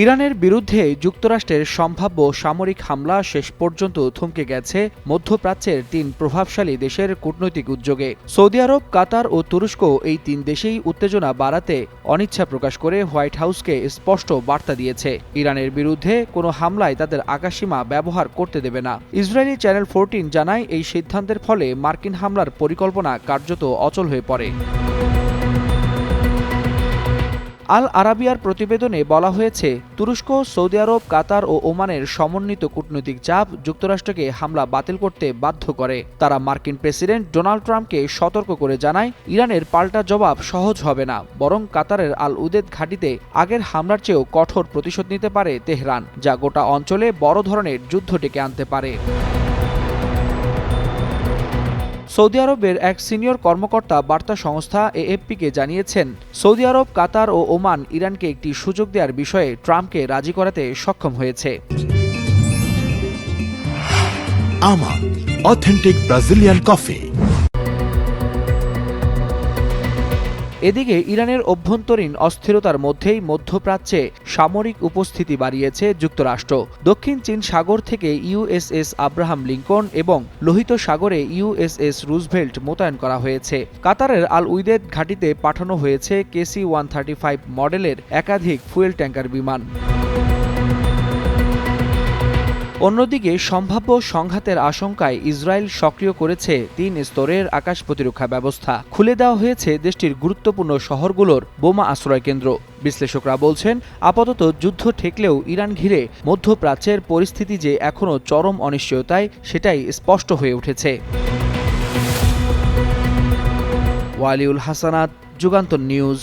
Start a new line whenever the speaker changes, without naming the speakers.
ইরানের বিরুদ্ধে যুক্তরাষ্ট্রের সম্ভাব্য সামরিক হামলা শেষ পর্যন্ত থমকে গেছে মধ্যপ্রাচ্যের তিন প্রভাবশালী দেশের কূটনৈতিক উদ্যোগে। সৌদি আরব, কাতার ও তুরস্ক এই তিন দেশেই উত্তেজনা বাড়াতে অনিচ্ছা প্রকাশ করে হোয়াইট হাউসকে স্পষ্ট বার্তা দিয়েছে। ইরানের বিরুদ্ধে কোনো হামলায় তাদের আকাশসীমা ব্যবহার করতে দেবে না। ইসরায়েলি চ্যানেল ফোরটিন জানায়, এই সিদ্ধান্তের ফলে মার্কিন হামলার পরিকল্পনা কার্যত অচল হয়ে পড়ে। আল আরাবিয়ার প্রতিবেদনে বলা হয়েছে, তুরস্ক, সৌদি আরব, কাতার ও ওমানের সমন্বিত কূটনৈতিক চাপ যুক্তরাষ্ট্রকে হামলা বাতিল করতে বাধ্য করে। তারা মার্কিন প্রেসিডেন্ট ডোনাল্ড ট্রাম্পকে সতর্ক করে জানায়, ইরানের পাল্টা জবাব সহজ হবে না, বরং কাতারের আল উদেদ ঘাঁটিতে আগের হামলার চেয়েও কঠোর প্রতিশোধ নিতে পারে তেহরান, যা গোটা অঞ্চলে বড় ধরনের যুদ্ধ ডেকে আনতে পারে। সৌদি আরবের এক সিনিয়র কর্মকর্তা বার্তা সংস্থা এএফপিকে জানিয়েছেন, সৌদি আরব, কাতার ও ওমান ইরানকে একটি সুযোগ দেওয়ার বিষয়ে ট্রাম্পকে রাজি করাতে সক্ষম হয়েছে
আমা অথেন্টিক ব্রাজিলিয়ান coffee.
এদিকে ইরানের অভ্যন্তরীণ অস্থিরতার মধ্যেই মধ্যপ্রাচ্যে সামরিক উপস্থিতি বাড়িয়েছে যুক্তরাষ্ট্র। দক্ষিণ চীন সাগর থেকে ইউএসএস আব্রাহাম লিঙ্কন এবং লোহিত সাগরে ইউএসএস রুজভেল্ট মোতায়েন করা হয়েছে। কাতারের আল উইদেদ ঘাঁটিতে পাঠানো হয়েছে কেসি ওয়ান থার্টি ফাইভ মডেলের একাধিক ফুয়েল ট্যাঙ্কার বিমান। অন্যদিকে, সম্ভাব্য সংঘাতের আশঙ্কায় ইসরায়েল সক্রিয় করেছে তিন স্তরের আকাশ প্রতিরক্ষা ব্যবস্থা। খুলে দেওয়া হয়েছে দেশটির গুরুত্বপূর্ণ শহরগুলোর বোমা আশ্রয় কেন্দ্র। বিশ্লেষকরা বলছেন, আপাতত যুদ্ধ ঠেকলেও ইরান ঘিরে মধ্যপ্রাচ্যের পরিস্থিতি যে এখনও চরম অনিশ্চয়তায়, সেটাই স্পষ্ট হয়ে উঠেছে। ওয়ালিউল হাসানাত, যুগান্তর নিউজ।